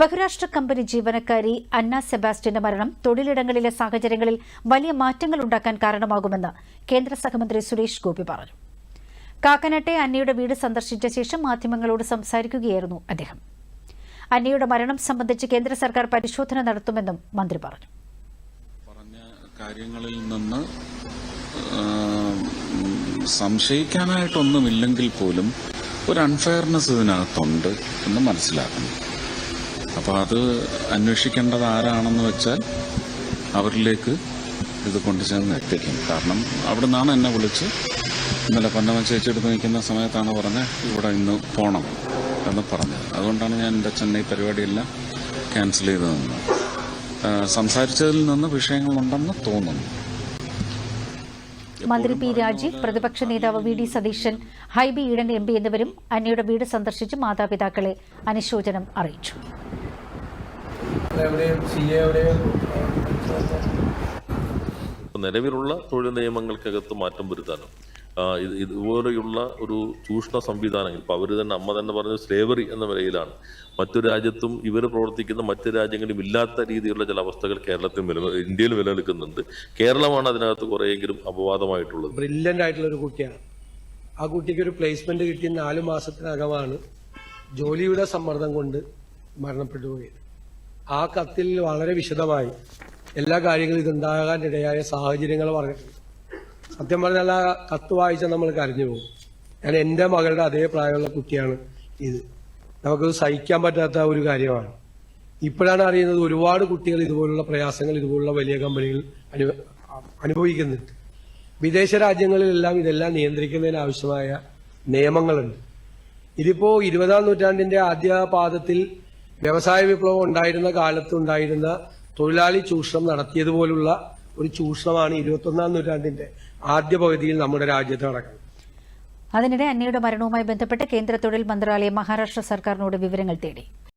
ബഹുരാഷ്ട്ര കമ്പനി ജീവനക്കാരി അന്ന സെബാസ്റ്റ്യന്റെ മരണം തൊഴിലിടങ്ങളിലെ സാഹചര്യങ്ങളിൽ വലിയ മാറ്റങ്ങൾ ഉണ്ടാക്കാൻ കാരണമാകുമെന്ന് കേന്ദ്ര സഹമന്ത്രി സുരേഷ് ഗോപി പറഞ്ഞു. കാക്കനാട്ടെ അന്നയുടെ വീട് സന്ദർശിച്ച ശേഷം മാധ്യമങ്ങളോട് സംസാരിക്കുകയായിരുന്നു അദ്ദേഹം. അന്നയുടെ മരണം സംബന്ധിച്ച് കേന്ദ്ര സർക്കാർ പരിശോധന നടത്തുമെന്നും മന്ത്രി പറഞ്ഞു. പറഞ്ഞ കാര്യങ്ങളിൽ നിന്ന് സംശയിക്കാനായിട്ടൊന്നുമില്ലെങ്കിൽ പോലും ഒരു അൺഫെയർനെസ് ഇതിനകത്തുണ്ട് എന്ന് മനസ്സിലാക്കണം അപ്പോൾ അത് അന്വേഷിക്കേണ്ടത് ആരാണെന്ന് വെച്ചാൽ അവരിലേക്ക് ഇത് കൊണ്ടുചെന്ന് എത്തിക്കും കാരണം അവിടെ നിന്നാണ് എന്നെ വിളിച്ച് ഇന്നലെ പൊന്നമ്മ ചേച്ചി എടുത്ത് നിൽക്കുന്ന സമയത്താണ് പറഞ്ഞത് ഇവിടെ ഇന്ന് പോകണം എന്ന് പറഞ്ഞത്. അതുകൊണ്ടാണ് ഞാൻ എന്റെ ചെന്നൈ പരിപാടിയെല്ലാം ക്യാൻസൽ ചെയ്ത് നിന്നത് സംസാരിച്ചതിൽ നിന്ന് വിഷയങ്ങളുണ്ടെന്ന് തോന്നുന്നു. മന്ത്രി പി രാജീവ് പ്രതിപക്ഷ നേതാവ് V D Satheesan Hibi Eden M P എന്നിവരും അന്നയുടെ വീട് സന്ദർശിച്ച് മാതാപിതാക്കളെ അനുശോചനം അറിയിച്ചു. എവിടെയും സി എ എവിടെയും. നിലവിലുള്ള തൊഴിൽ നിയമങ്ങൾക്കകത്ത് മാറ്റം വരുത്താനും ഇത് ഇതുപോലെയുള്ള ഒരു ചൂഷണ സംവിധാനങ്ങൾ ഇപ്പം അവർ തന്നെ അമ്മ തന്നെ പറഞ്ഞ സ്ലേവറി എന്ന നിലയിലാണ്. മറ്റു രാജ്യത്തും ഇവർ പ്രവർത്തിക്കുന്ന മറ്റു രാജ്യങ്ങളിലും ഇല്ലാത്ത രീതിയിലുള്ള ചില അവസ്ഥകൾ കേരളത്തിൽ നില ഇന്ത്യയിൽ നിലനിൽക്കുന്നുണ്ട്. കേരളമാണ് അതിനകത്ത് കുറേയെങ്കിലും അപവാദമായിട്ടുള്ളത്. ബ്രില്യന്റ് ആയിട്ടുള്ള ഒരു കുട്ടിയാണ്. ആ കുട്ടിക്ക് ഒരു പ്ലേസ്മെന്റ് കിട്ടിയ നാല് മാസത്തിനകമാണ് ജോലിയുടെ സമ്മർദ്ദം കൊണ്ട് മരണപ്പെട്ടു പോയത്. ആ കത്തിൽ വളരെ വിശദമായി എല്ലാ കാര്യങ്ങളും ഇതുണ്ടാകാനിടയായ സാഹചര്യങ്ങൾ പറഞ്ഞിട്ടുണ്ട്. സത്യം പറഞ്ഞാൽ ആ കത്ത് വായിച്ചാൽ നമ്മൾ കരഞ്ഞു പോകും. ഞാൻ എന്റെ മകളുടെ അതേ പ്രായമുള്ള കുട്ടിയാണ് ഇത്. നമുക്കത് സഹിക്കാൻ പറ്റാത്ത ഒരു കാര്യമാണ്. ഇപ്പോഴാണ് അറിയുന്നത് ഒരുപാട് കുട്ടികൾ ഇതുപോലുള്ള പ്രയാസങ്ങൾ ഇതുപോലുള്ള വലിയ കമ്പനികൾ അനു- അനുഭവിക്കുന്നുണ്ട്. വിദേശ രാജ്യങ്ങളിലെല്ലാം ഇതെല്ലാം നിയന്ത്രിക്കുന്നതിന് ആവശ്യമായ നിയമങ്ങളുണ്ട്. ഇതിപ്പോ ഇരുപതാം നൂറ്റാണ്ടിന്റെ ആദ്യ പാദത്തിൽ വ്യവസായ വിപ്ലവം ഉണ്ടായിരുന്ന കാലത്തുണ്ടായിരുന്ന തൊഴിലാളി ചൂഷണം നടത്തിയതുപോലുള്ള ഒരു ചൂഷണമാണ് ഇരുപത്തൊന്നാം നൂറ്റാണ്ടിന്റെ ആദ്യ പകുതിയിൽ നമ്മുടെ രാജ്യത്ത് നടക്കുന്നത്. അതിനിടെ അന്നയുടെ മരണവുമായി ബന്ധപ്പെട്ട് കേന്ദ്ര തൊഴിൽ മന്ത്രാലയം മഹാരാഷ്ട്ര സർക്കാരിനോട് വിവരങ്ങൾ തേടി.